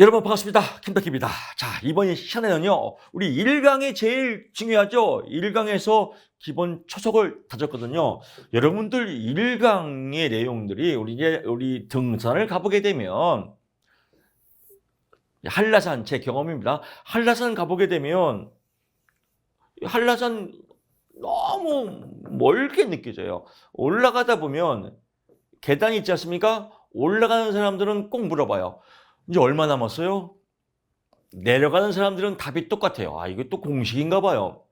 여러분 반갑습니다. 김덕기입니다. 자, 이번 시간에는요, 우리 1강이 제일 중요하죠. 1강에서 기본 초석을 다졌거든요. 여러분들 1강의 내용들이 우리 이제 우리 등산을 가보게 되면 한라산 제 경험입니다. 한라산 가보게 되면 한라산 너무 멀게 느껴져요. 올라가다 보면 계단이 있지 않습니까? 올라가는 사람들은 꼭 물어봐요. 이제 얼마 남았어요? 내려가는 사람들은 답이 똑같아요. 아, 이게 또 공식인가 봐요.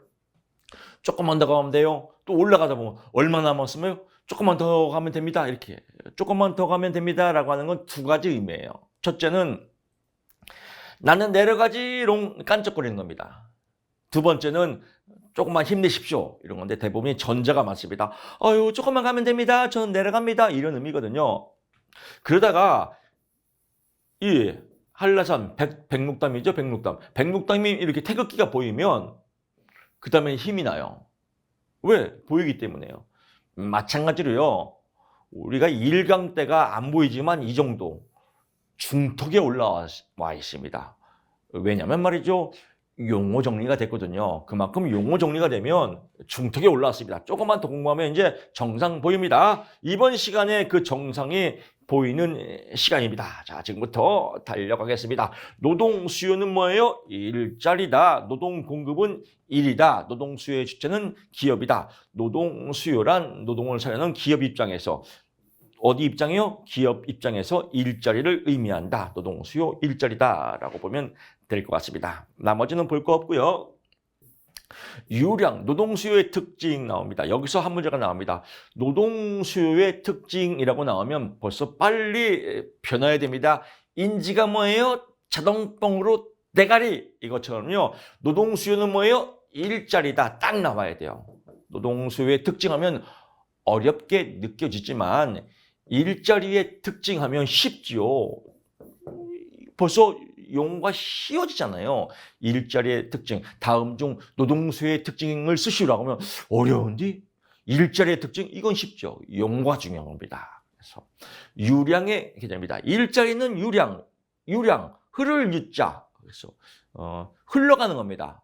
조금만 더 가면 돼요. 또 올라가다 보면 얼마 남았으면 조금만 더 가면 됩니다. 이렇게. 조금만 더 가면 됩니다. 라고 하는 건 두 가지 의미예요. 첫째는 나는 내려가지롱 깐쩍거리는 겁니다. 두 번째는 조금만 힘내십시오. 이런 건데 대부분이 전자가 많습니다. 아유, 조금만 가면 됩니다. 저는 내려갑니다. 이런 의미거든요. 그러다가 이 한라산 백, 백록담이죠 백록담. 백록담이 이렇게 태극기가 보이면 그 다음에 힘이 나요. 왜? 보이기 때문에요. 마찬가지로요. 우리가 일강 때가 안 보이지만 이 정도 중턱에 올라와 있습니다. 왜냐면 말이죠 용어 정리가 됐거든요 그만큼 용어 정리가 되면 중턱에 올라왔습니다 조금만 더 공부하면 이제 정상 보입니다 이번 시간에 그 정상이 보이는 시간입니다. 자, 지금부터 달려가겠습니다. 노동 수요는 뭐예요? 일자리다. 노동 공급은 일이다. 노동 수요의 주체는 기업이다. 노동 수요란 노동을 사려는 기업 입장에서 어디 입장이요? 기업 입장에서 일자리를 의미한다. 노동 수요 일자리다라고 보면 될 것 같습니다. 나머지는 볼 거 없고요. 유량, 노동 수요의 특징 나옵니다. 여기서 한 문제가 나옵니다. 노동 수요의 특징이라고 나오면 벌써 빨리 변화해야 됩니다. 인지가 뭐예요? 자동뻥으로 대가리 이것처럼요. 노동 수요는 뭐예요? 일자리다. 딱 나와야 돼요. 노동 수요의 특징하면 어렵게 느껴지지만 일자리의 특징하면 쉽지요. 벌써 용어가 쉬워지잖아요. 일자리의 특징, 다음 중 노동수의 특징을 쓰시라고 하면 어려운데 일자리의 특징 이건 쉽죠. 용어가 중요한 겁니다. 그래서 유량의 개념입니다. 일자리는 유량, 유량, 흐를 유자. 그래서 어, 흘러가는 겁니다.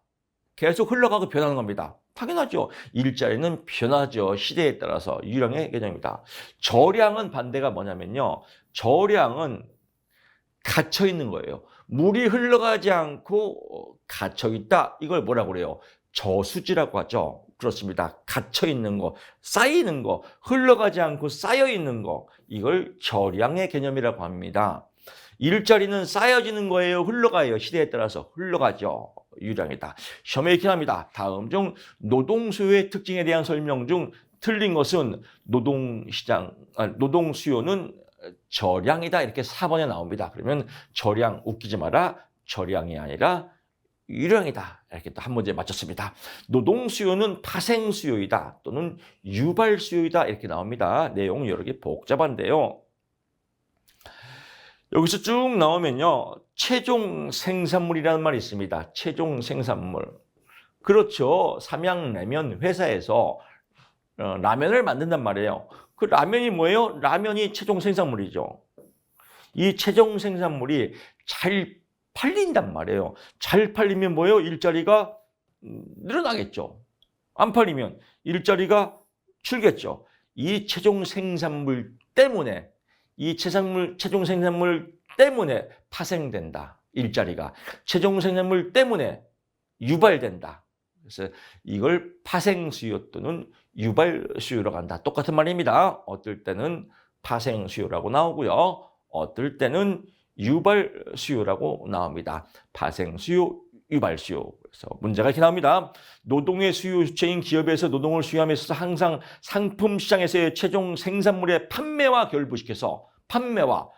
계속 흘러가고 변하는 겁니다. 당연하죠. 일자리는 변하죠. 시대에 따라서 유량의 개념입니다. 저량은 반대가 뭐냐면요. 저량은 갇혀 있는 거예요. 물이 흘러가지 않고 갇혀 있다. 이걸 뭐라고 그래요? 저수지라고 하죠. 그렇습니다. 갇혀 있는 거, 쌓이는 거, 흘러가지 않고 쌓여 있는 거. 이걸 저량의 개념이라고 합니다. 일자리는 쌓여지는 거예요. 흘러가요. 시대에 따라서 흘러가죠. 유량이다. 이렇게 합니다. 다음 중 노동 수요의 특징에 대한 설명 중 틀린 것은 노동 시장, 아, 노동 수요는 저량이다 이렇게 4번에 나옵니다. 그러면 저량 웃기지 마라. 저량이 아니라 유량이다. 이렇게 또 한 문제 맞췄습니다. 노동 수요는 파생 수요이다 또는 유발 수요이다 이렇게 나옵니다. 내용 여러 개 복잡한데요. 여기서 쭉 나오면요. 최종 생산물이라는 말이 있습니다. 최종 생산물. 그렇죠. 삼양라면 회사에서 어, 라면을 만든단 말이에요. 그 라면이 뭐예요? 라면이 최종 생산물이죠. 이 최종 생산물이 잘 팔린단 말이에요. 잘 팔리면 뭐예요? 일자리가 음, 늘어나겠죠. 안 팔리면 일자리가 줄겠죠. 이 최종 생산물 때문에 이 최상물, 최종 생산물 때문에 파생된다. 일자리가. 최종 생산물 때문에 유발된다. 그래서 이걸 파생 수요 또는 유발 수요라고 한다. 똑같은 말입니다. 어떨 때는 파생 수요라고 나오고요. 어떨 때는 유발 수요라고 나옵니다. 파생 수요, 유발 수요. 그래서 문제가 이렇게 나옵니다. 노동의 수요 주체인 기업에서 노동을 수요하면서 항상 상품 시장에서의 최종 생산물의 판매와 결부시켜서 판매와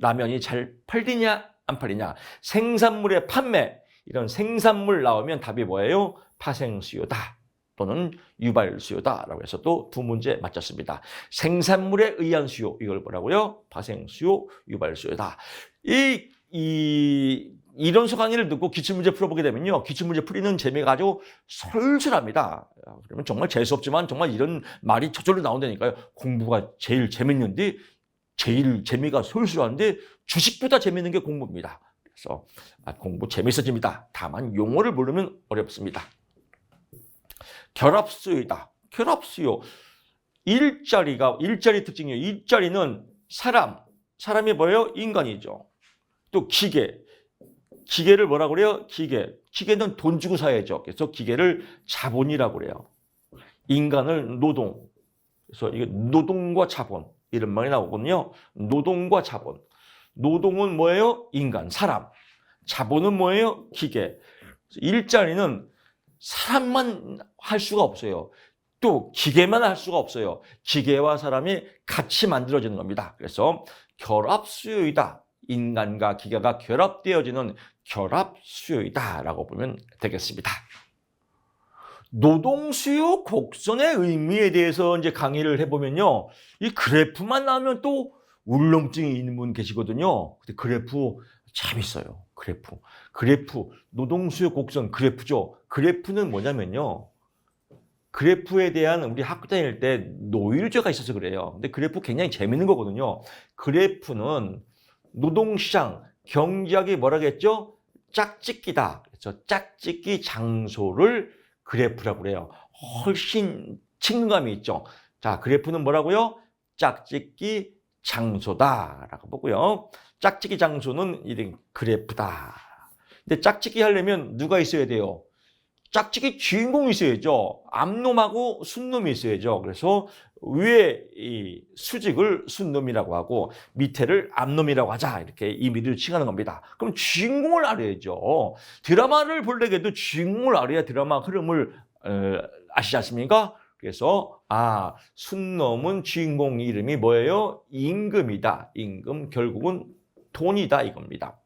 라면이 잘 팔리냐 안 팔리냐 생산물의 판매 이런 생산물 나오면 답이 뭐예요? 파생 수요다 또는 유발 수요다라고 해서 또 두 문제 맞췄습니다. 생산물에 의한 수요 이걸 뭐라고요? 파생 수요, 유발 수요다. 이, 이 이론서 강의를 듣고 기출문제 풀어보게 되면요. 기출문제 풀이는 재미가 아주 솔솔합니다. 그러면 정말 재수없지만 정말 이런 말이 저절로 나온다니까요. 공부가 제일 재밌는데 제일 재미가 솔솔한데 주식보다 재밌는 게 공부입니다. 그래서 아, 공부 재밌어집니다. 다만 용어를 모르면 어렵습니다. 결합수요이다. 결합수요. 일자리가 일자리 특징이에요. 일자리는 사람, 사람이 뭐예요? 인간이죠. 또 기계. 기계를 뭐라고 그래요? 기계. 기계는 돈 주고 사야죠. 그래서 기계를 자본이라고 그래요. 인간을 노동. 그래서 이게 노동과 자본 이런 말이 나오거든요. 노동과 자본. 노동은 뭐예요? 인간, 사람. 자본은 뭐예요? 기계. 일자리는 사람만 할 수가 없어요. 또 기계만 할 수가 없어요. 기계와 사람이 같이 만들어지는 겁니다. 그래서 결합 수요이다. 인간과 기계가 결합되어지는 결합수요이다라고 보면 되겠습니다. 노동수요 곡선의 의미에 대해서 이제 강의를 해보면요. 이 그래프만 나오면 또 울렁증이 있는 분 계시거든요. 근데 그래프 재밌어요. 그래프. 그래프. 노동수요 곡선 그래프죠. 그래프는 뭐냐면요. 그래프에 대한 우리 학교 다닐 때 노율제가 있어서 그래요. 근데 그래프 굉장히 재밌는 거거든요. 그래프는 노동시장, 경제학이 뭐라겠죠? 짝짓기다. 그래서 짝짓기 장소를 그래프라고 그래요. 훨씬 친근감이 있죠. 자, 그래프는 뭐라고요? 짝짓기 장소다라고 보고요. 짝짓기 장소는 이런 그래프다. 근데 짝짓기 하려면 누가 있어야 돼요? 짝짓기 주인공이 있어야죠. 암놈하고 순놈이 있어야죠. 그래서 위에 이 수직을 순놈이라고 하고 밑에를 암놈이라고 하자 이렇게 의미를 칭하는 겁니다. 그럼 주인공을 알아야죠. 드라마를 볼래게도 주인공을 알아야 드라마 흐름을 어, 아시지 않습니까? 그래서 아 순놈은 주인공 이름이 뭐예요? 임금이다. 임금 결국은 돈이다 이겁니다.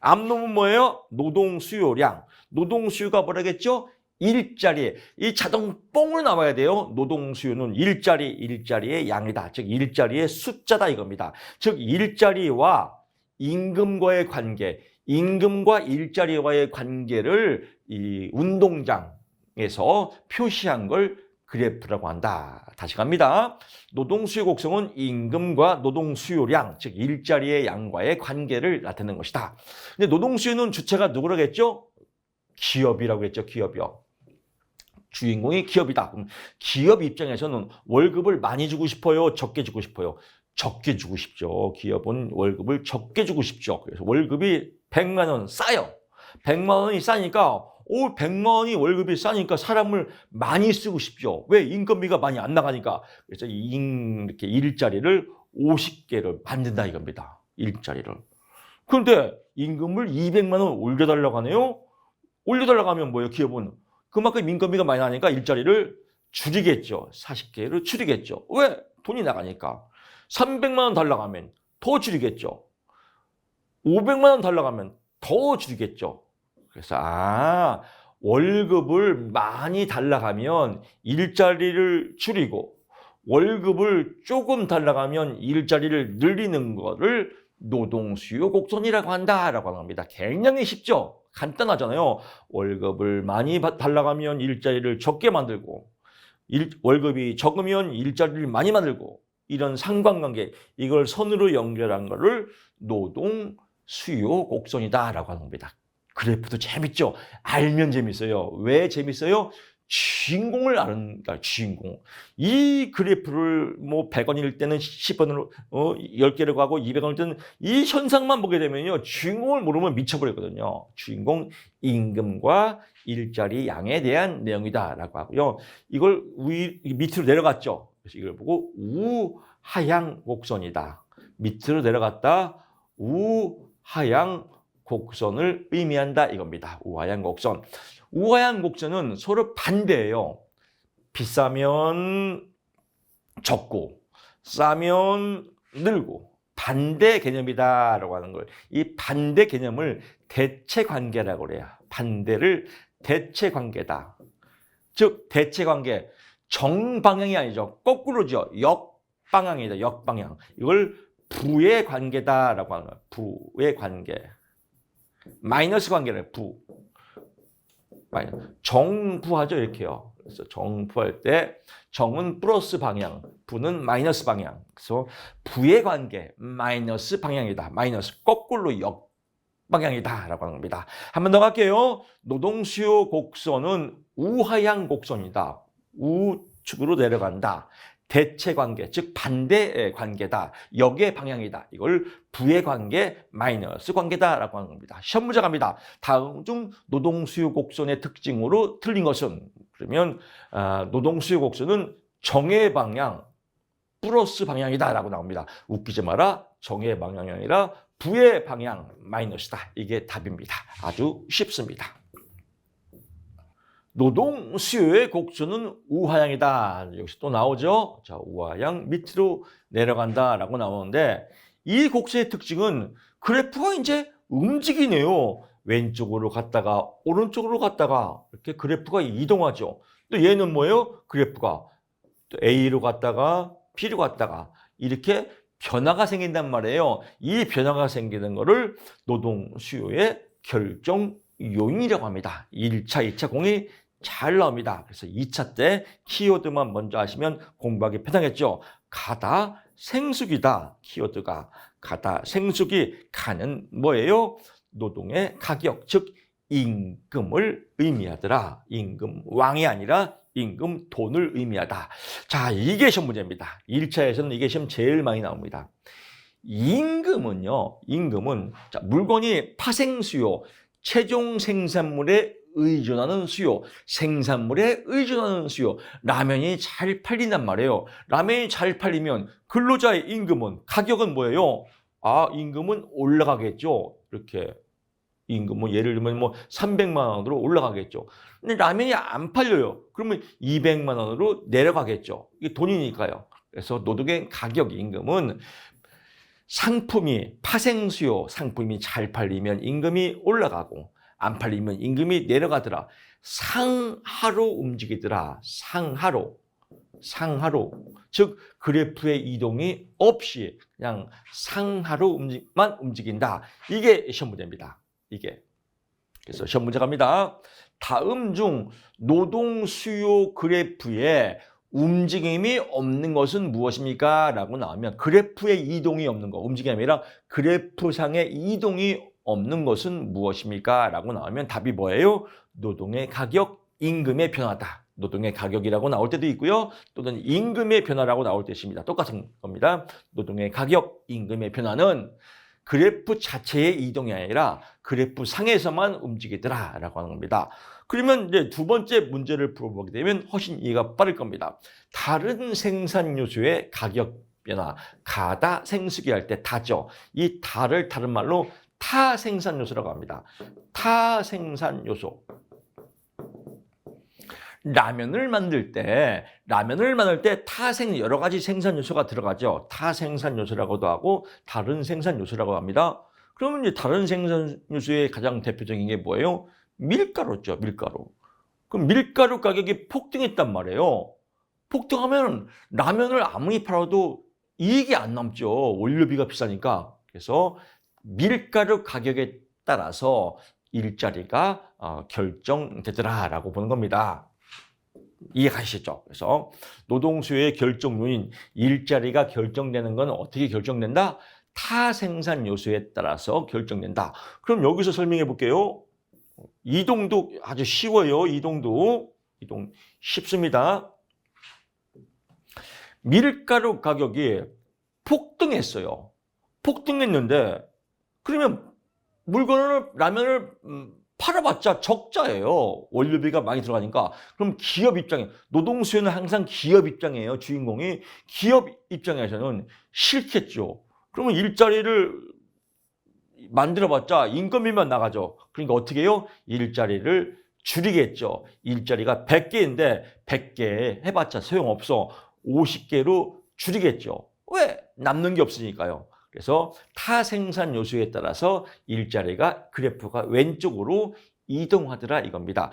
암놈은 뭐예요? 노동 수요량. 노동 수요가 뭐라겠죠? 일자리. 이 자동 뽕으로 나와야 돼요. 노동 수요는 일자리, 일자리의 양이다. 즉 일자리의 숫자다 이겁니다. 즉 일자리와 임금과의 관계, 임금과 일자리와의 관계를 이 운동장에서 표시한 걸 그래프라고 한다. 다시 갑니다. 노동 수요 곡선은 임금과 노동 수요량, 즉 일자리의 양과의 관계를 나타내는 것이다. 근데 노동 수요는 주체가 누구라겠죠? 기업이라고 했죠. 기업이요. 주인공이 기업이다. 그럼 기업 입장에서는 월급을 많이 주고 싶어요? 적게 주고 싶어요? 적게 주고 싶죠. 기업은 월급을 적게 주고 싶죠. 그래서 월급이 100만 원 싸요. 100만 원이 싸니까 오, 100만 원이 월급이 싸니까 사람을 많이 쓰고 싶죠. 왜? 인건비가 많이 안 나가니까. 그래서 이렇게 일자리를 50개를 만든다 이겁니다. 일자리를. 그런데 임금을 200만 원 올려달라고 하네요. 올려달라고 하면 뭐예요? 기업은. 그만큼 인건비가 많이 나니까 일자리를 줄이겠죠. 40개를 줄이겠죠. 왜? 돈이 나가니까. 300만 원 달라고 하면 더 줄이겠죠. 500만 원 달라고 하면 더 줄이겠죠. 그래서 아 월급을 많이 달라가면 일자리를 줄이고 월급을 조금 달라가면 일자리를 늘리는 거를 노동수요 곡선이라고 한다라고 겁니다. 굉장히 쉽죠? 간단하잖아요. 월급을 많이 달라가면 일자리를 적게 만들고 일, 월급이 적으면 일자리를 많이 만들고 이런 상관관계 이걸 선으로 연결한 거를 노동 수요 곡선이다라고 겁니다. 그래프도 재밌죠. 알면 재밌어요. 왜 재밌어요? 주인공을 아는, 그러니까 주인공. 이 그래프를 뭐 100원일 때는 10원으로, 어, 10개를 가고 200원일 때는 이 현상만 보게 되면요. 주인공을 모르면 미쳐버리거든요. 주인공 임금과 일자리 양에 대한 내용이다라고 하고요. 이걸 위, 밑으로 내려갔죠. 그래서 이걸 보고 우하향 곡선이다. 밑으로 내려갔다. 우하향 곡선을 의미한다 이겁니다. 우하향 곡선. 우하향 곡선은 서로 반대예요. 비싸면 적고 싸면 늘고 반대 개념이다라고 하는 걸 이 반대 개념을 대체 관계라고 그래요. 반대를 대체 관계다. 즉 대체 관계 정방향이 아니죠. 거꾸로죠. 역방향이다. 역방향. 이걸 부의 관계다라고 하는 거예요. 부의 관계. 마이너스 관계를 부. 정부하죠 이렇게요. 그래서 정부할 때 정은 플러스 방향, 부는 마이너스 방향. 그래서 부의 관계 마이너스 방향이다. 마이너스 거꾸로 역 방향이다라고 겁니다. 한 번 더 갈게요. 노동 수요 곡선은 우하향 곡선이다. 우측으로 내려간다. 대체 관계, 즉 반대의 관계다. 역의 방향이다. 이걸 부의 관계 마이너스 관계다라고 하는 겁니다. 시험 문제 갑니다. 다음 중 노동 수요 곡선의 특징으로 틀린 것은 그러면 아, 노동 수요 곡선은 정의 방향 플러스 방향이다라고 나옵니다. 웃기지 마라. 정의 방향이 아니라 부의 방향 마이너스다. 이게 답입니다. 아주 쉽습니다. 노동 수요의 곡선은 우하향이다. 여기서 또 나오죠. 자, 우하향 밑으로 내려간다라고 나오는데 이 곡선의 특징은 그래프가 이제 움직이네요. 왼쪽으로 갔다가 오른쪽으로 갔다가 이렇게 그래프가 이동하죠. 또 얘는 뭐예요? 그래프가 또 A로 갔다가 B로 갔다가 이렇게 변화가 생긴단 말이에요. 이 변화가 생기는 거를 노동 수요의 결정 요인이라고 합니다. 1차, 2차 공이 잘 나옵니다. 그래서 2차 때 키워드만 먼저 하시면 공부하기 편하겠죠. 가다 생수기다. 키워드가 가다 생수기 가는 뭐예요? 노동의 가격 즉 임금을 의미하더라. 임금 왕이 아니라 임금 돈을 의미하다. 자, 이게 시험 문제입니다. 1차에서는 이게 시험 제일 많이 나옵니다. 임금은요. 임금은 자, 물건이 파생 수요, 최종 생산물에 의존하는 수요, 생산물에 의존하는 수요. 라면이 잘 팔린단 말이에요. 라면이 잘 팔리면 근로자의 임금은 가격은 뭐예요? 아, 임금은 올라가겠죠. 이렇게 임금은 예를 들면 뭐 300만 원으로 올라가겠죠. 근데 라면이 안 팔려요. 그러면 200만 원으로 내려가겠죠. 이게 돈이니까요. 그래서 노동의 가격 임금은 상품이 파생 수요 상품이 잘 팔리면 임금이 올라가고 안 팔리면 임금이 내려가더라. 상하로 움직이더라. 상하로. 상하로. 즉 그래프의 이동이 없이 그냥 상하로만 움직인다. 이게 시험 문제입니다. 이게. 그래서 시험 문제 갑니다. 다음 중 노동 수요 그래프에 움직임이 없는 것은 무엇입니까? 라고 나오면 그래프에 이동이 없는 거, 움직임이 아니라 그래프상에 이동이 없는 것은 무엇입니까? 라고 나오면 답이 뭐예요? 노동의 가격, 임금의 변화다. 노동의 가격이라고 나올 때도 있고요. 또는 임금의 변화라고 나올 때 있습니다. 똑같은 겁니다. 노동의 가격, 임금의 변화는 그래프 자체의 이동이 아니라 그래프 상에서만 움직이더라 라고 하는 겁니다. 그러면 이제 두 번째 문제를 풀어보게 되면 훨씬 이해가 빠를 겁니다. 다른 생산 요소의 가격 변화, 가다 생수기 할 때 다죠. 이 다를 다른 말로 타 생산 요소라고 합니다. 타 생산 요소. 라면을 만들 때 라면을 만들 때 타생 여러 가지 생산 요소가 들어가죠. 타생산 요소라고도 하고 다른 생산 요소라고 합니다. 그러면 이제 다른 생산 요소의 가장 대표적인 게 뭐예요? 밀가루죠, 밀가루. 그럼 밀가루 가격이 폭등했단 말이에요. 폭등하면 라면을 아무리 팔아도 이익이 안 남죠. 원료비가 비싸니까. 그래서 밀가루 가격에 따라서 일자리가 어, 결정되더라라고 보는 겁니다. 이해가시죠? 그래서 노동 수요의 결정 요인 일자리가 결정되는 건 어떻게 결정된다? 타생산 요소에 따라서 결정된다. 그럼 여기서 설명해 볼게요. 이동도 아주 쉬워요. 이동도 이동 쉽습니다. 밀가루 가격이 폭등했어요. 폭등했는데 그러면 물건을 라면을 음, 팔아봤자 적자예요. 원료비가 많이 들어가니까. 그럼 기업 입장에 노동 수요는 항상 기업 입장이에요. 주인공이 기업 입장에서는 싫겠죠. 그러면 일자리를 만들어봤자 인건비만 나가죠. 그러니까 어떻게 해요? 일자리를 줄이겠죠. 일자리가 100개인데 100개 해봤자 소용없어. 50개로 줄이겠죠. 왜? 남는 게 없으니까요. 그래서 타 생산 요소에 따라서 일자리가 그래프가 왼쪽으로 이동하더라 이겁니다.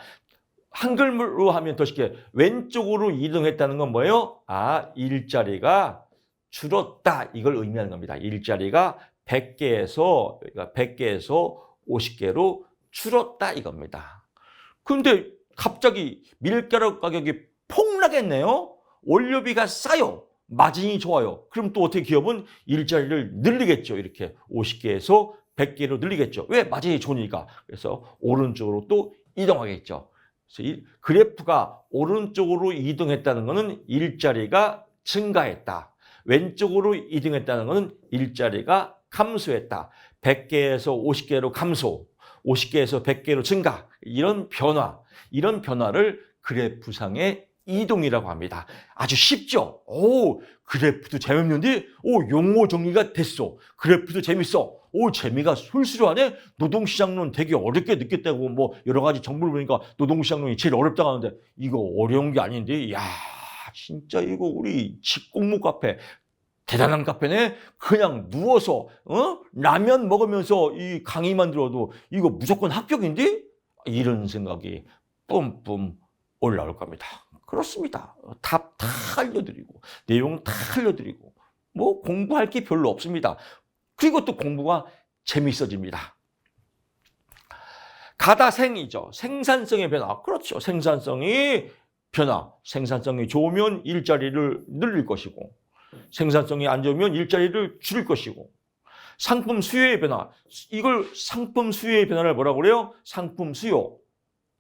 한글로 하면 더 쉽게 왼쪽으로 이동했다는 건 뭐예요? 아, 일자리가 줄었다 이걸 의미하는 겁니다. 일자리가 100개에서 그러니까 100개에서 50개로 줄었다 이겁니다. 근데 갑자기 밀가루 가격이 폭락했네요. 원료비가 싸요. 마진이 좋아요. 그럼 또 어떻게 기업은 일자리를 늘리겠죠. 이렇게 50개에서 100개로 늘리겠죠. 왜? 마진이 좋으니까. 그래서 오른쪽으로 또 이동하겠죠. 그래서 이 그래프가 오른쪽으로 이동했다는 것은 일자리가 증가했다. 왼쪽으로 이동했다는 것은 일자리가 감소했다. 100개에서 50개로 감소, 50개에서 100개로 증가. 이런 변화, 이런 변화를 그래프상의 이동이라고 합니다. 아주 쉽죠? 오, 그래프도 재밌는데, 오, 용어 정리가 됐어. 그래프도 재밌어. 오, 재미가 솔솔하네? 노동시장론 되게 어렵게 느꼈다고, 뭐, 여러 가지 정보를 보니까 노동시장론이 제일 어렵다고 하는데, 이거 어려운 게 아닌데, 야 진짜 이거 우리 직공무 카페, 대단한 카페네? 그냥 누워서, 어? 라면 먹으면서 이 강의만 들어도 이거 무조건 합격인데? 이런 생각이 뿜뿜 올라올 겁니다. 그렇습니다. 답 다 알려드리고, 내용 다 알려드리고, 뭐 공부할 게 별로 없습니다. 그리고 또 공부가 재밌어집니다. 가다생이죠. 생산성의 변화. 그렇죠. 생산성이 변화. 생산성이 좋으면 일자리를 늘릴 것이고, 생산성이 안 좋으면 일자리를 줄일 것이고, 상품 수요의 변화. 이걸 상품 수요의 변화를 뭐라고 그래요? 상품 수요.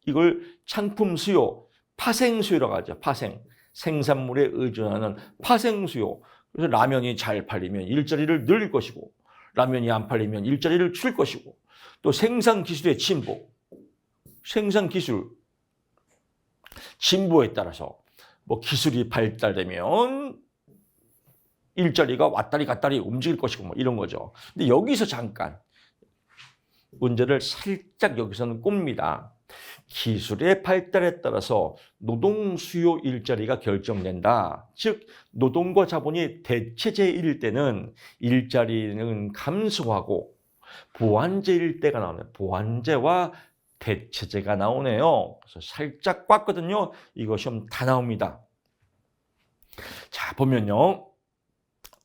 이걸 상품 수요, 파생 수요라고 하죠. 파생. 생산물에 의존하는 파생 수요. 그래서 라면이 잘 팔리면 일자리를 늘릴 것이고, 라면이 안 팔리면 일자리를 줄일 것이고, 또 생산 기술의 진보. 생산 기술 진보에 따라서 뭐 기술이 발달되면 일자리가 왔다리 갔다리 움직일 것이고 뭐 이런 거죠. 근데 여기서 잠깐 문제를 살짝 여기서는 꼽니다. 기술의 발달에 따라서 노동 수요 일자리가 결정된다. 즉 노동과 자본이 대체제일 때는 일자리는 감소하고 보완제일 때가 나오네요. 보완제와 대체제가 나오네요. 그래서 살짝 꽉거든요. 이거 시험 다 나옵니다. 자 보면요.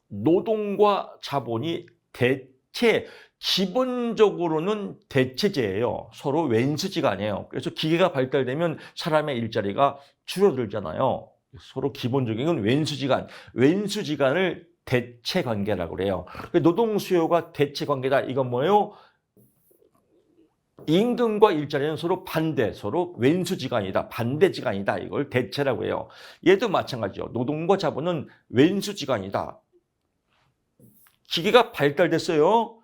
노동과 자본이 대체 기본적으로는 대체제예요. 서로 왼수지가 아니에요. 그래서 기계가 발달되면 사람의 일자리가 줄어들잖아요. 서로 기본적인 건 왼수지간, 왼수지간을 대체 관계라고 그래요. 노동 수요가 대체 관계다. 이건 뭐예요? 임금과 일자리는 서로 반대, 서로 왼수지간이다, 반대지간이다. 이걸 대체라고 해요. 얘도 마찬가지죠. 노동과 자본은 왼수지간이다. 기계가 발달됐어요.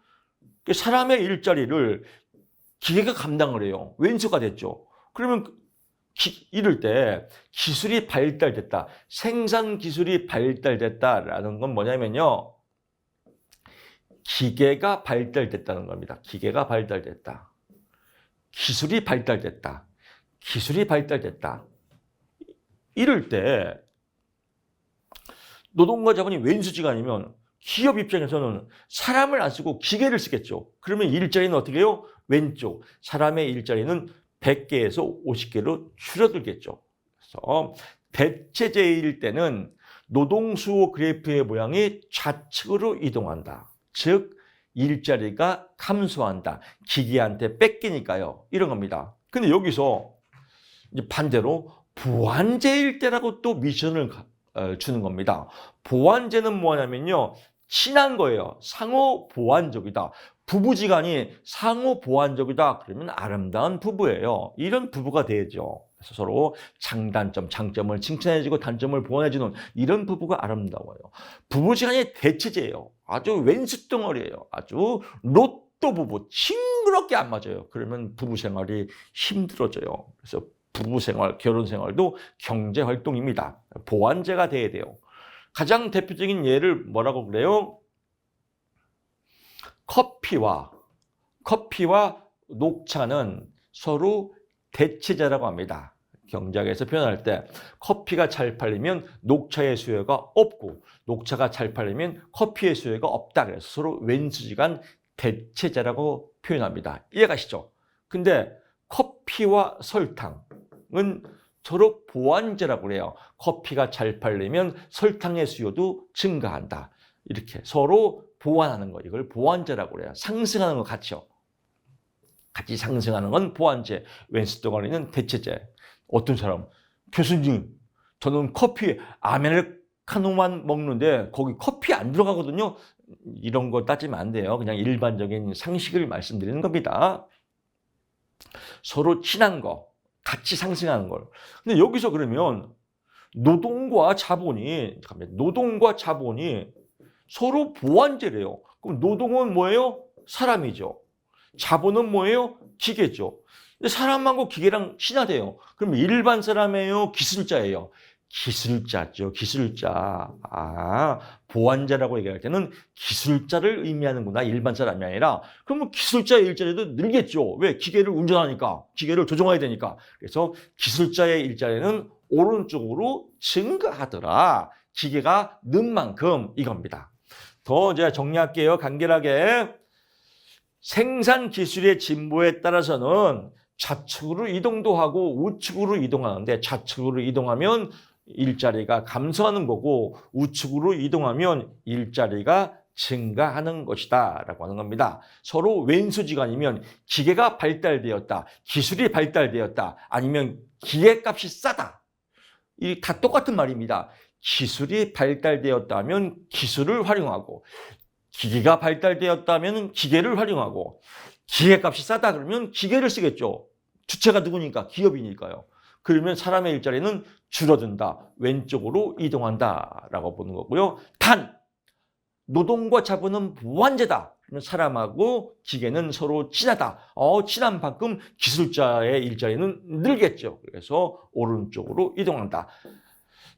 사람의 일자리를 기계가 감당을 해요. 왼수가 됐죠. 그러면 기, 이럴 때 기술이 발달됐다. 생산 기술이 발달됐다라는 건 뭐냐면요. 기계가 발달됐다는 겁니다. 기계가 발달됐다. 기술이 발달됐다. 기술이 발달됐다. 이럴 때 노동과 자본이 왼수지가 아니면 기업 입장에서는 사람을 안 쓰고 기계를 쓰겠죠. 그러면 일자리는 어떻게 해요? 왼쪽. 사람의 일자리는 100개에서 50개로 줄어들겠죠. 그래서 대체제일 때는 노동수호 그래프의 모양이 좌측으로 이동한다. 즉, 일자리가 감소한다. 기계한테 뺏기니까요. 이런 겁니다. 근데 여기서 이제 반대로 보완제일 때라고 또 미션을 어, 주는 겁니다. 보완제는 뭐냐면요. 친한 거예요. 상호 보완적이다. 부부지간이 상호 보완적이다. 그러면 아름다운 부부예요. 이런 부부가 되죠. 서로 장단점, 장점을 칭찬해주고 단점을 보완해주는 이런 부부가 아름다워요. 부부지간이 대체제예요. 아주 왼수덩어리예요. 아주 로또 부부, 징그럽게 안 맞아요. 그러면 부부 생활이 힘들어져요. 그래서 부부 생활, 결혼 생활도 경제 활동입니다. 보완제가 돼야 돼요. 가장 대표적인 예를 뭐라고 그래요? 커피와 커피와 녹차는 서로 대체제라고 합니다. 경제학에서 표현할 때 커피가 잘 팔리면 녹차의 수요가 없고 녹차가 잘 팔리면 커피의 수요가 없다. 그래서 서로 왼수지간 대체제라고 표현합니다. 이해 가시죠? 근데 커피와 설탕은 서로 보완제라고 그래요. 커피가 잘 팔리면 설탕의 수요도 증가한다. 이렇게 서로 보완하는 거. 이걸 보완제라고 그래요. 상승하는 거 같이요. 같이 상승하는 건 보완제. 왼수 덩어리는 대체제. 어떤 사람, 교수님, 저는 커피 아메리카노만 먹는데 거기 커피 안 들어가거든요. 이런 거 따지면 안 돼요. 그냥 일반적인 상식을 말씀드리는 겁니다. 서로 친한 거, 같이 상승하는 걸. 근데 여기서 그러면 노동과 자본이. 노동과 자본이 서로 보완제래요. 그럼 노동은 뭐예요? 사람이죠. 자본은 뭐예요? 기계죠. 사람하고 기계랑 친하대요. 그럼 일반 사람이에요? 기술자예요? 기술자죠. 기술자. 아, 보완자라고 얘기할 때는 기술자를 의미하는구나. 일반 사람이 아니라. 그러면 기술자의 일자리도 늘겠죠. 왜? 기계를 운전하니까. 기계를 조종해야 되니까. 그래서 기술자의 일자리는 오른쪽으로 증가하더라. 기계가 는 만큼 이겁니다. 더 이제 정리할게요. 간결하게. 생산 기술의 진보에 따라서는 좌측으로 이동도 하고 우측으로 이동하는데 좌측으로 이동하면 일자리가 감소하는 거고 우측으로 이동하면 일자리가 증가하는 것이다 라고 하는 겁니다. 서로 왼수지간이면 기계가 발달되었다, 기술이 발달되었다, 아니면 기계값이 싸다. 이 다 똑같은 말입니다. 기술이 발달되었다면 기술을 활용하고 기계가 발달되었다면 기계를 활용하고 기계값이 싸다 그러면 기계를 쓰겠죠. 주체가 누구니까 기업이니까요. 그러면 사람의 일자리는 줄어든다. 왼쪽으로 이동한다 라고 보는 거고요. 단 노동과 자본은 무한제다. 사람하고 기계는 서로 친하다. 어, 친한 만큼 기술자의 일자리는 늘겠죠. 그래서 오른쪽으로 이동한다.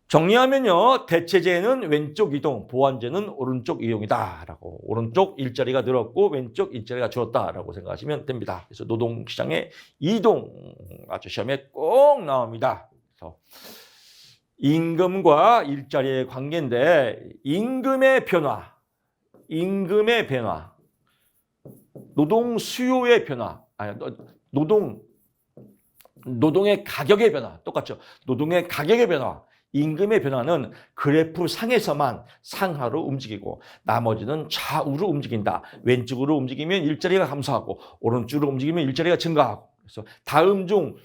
정리하면요. 대체제는 왼쪽 이동, 보완제는 오른쪽 이동이다라고. 오른쪽 일자리가 늘었고 왼쪽 일자리가 줄었다라고 생각하시면 됩니다. 그래서 노동 시장의 이동 아주 시험에 꼭 나옵니다. 그래서 임금과 일자리의 관계인데 임금의 변화, 임금의 변화, 노동 수요의 변화, 아니 노동 노동의 가격의 변화 똑같죠. 노동의 가격의 변화, 임금의 변화는 그래프 상에서만 상하로 움직이고 나머지는 좌우로 움직인다. 왼쪽으로 움직이면 일자리가 감소하고 오른쪽으로 움직이면 일자리가 증가하고 그래서 다음 중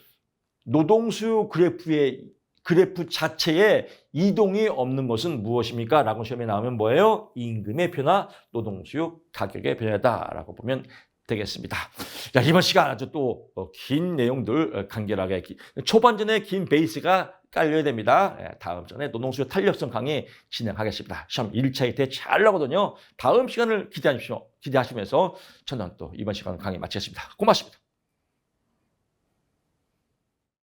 노동 수요 그래프의 그래프 자체에 이동이 없는 것은 무엇입니까? 라고 시험에 나오면 뭐예요? 임금의 변화, 노동 수요 가격의 변화다라고 보면 되겠습니다. 자, 이번 시간 아주 또 긴 내용들 어, 간결하게 기- 초반전에 긴 베이스가 깔려야 됩니다. 예, 다음 전에 노동수요 탄력성 강의 진행하겠습니다. 시험 1차 2태 잘 나거든요. 다음 시간을 기대하십시오. 기대하시면서 저는 또 이번 시간 강의 마치겠습니다. 고맙습니다.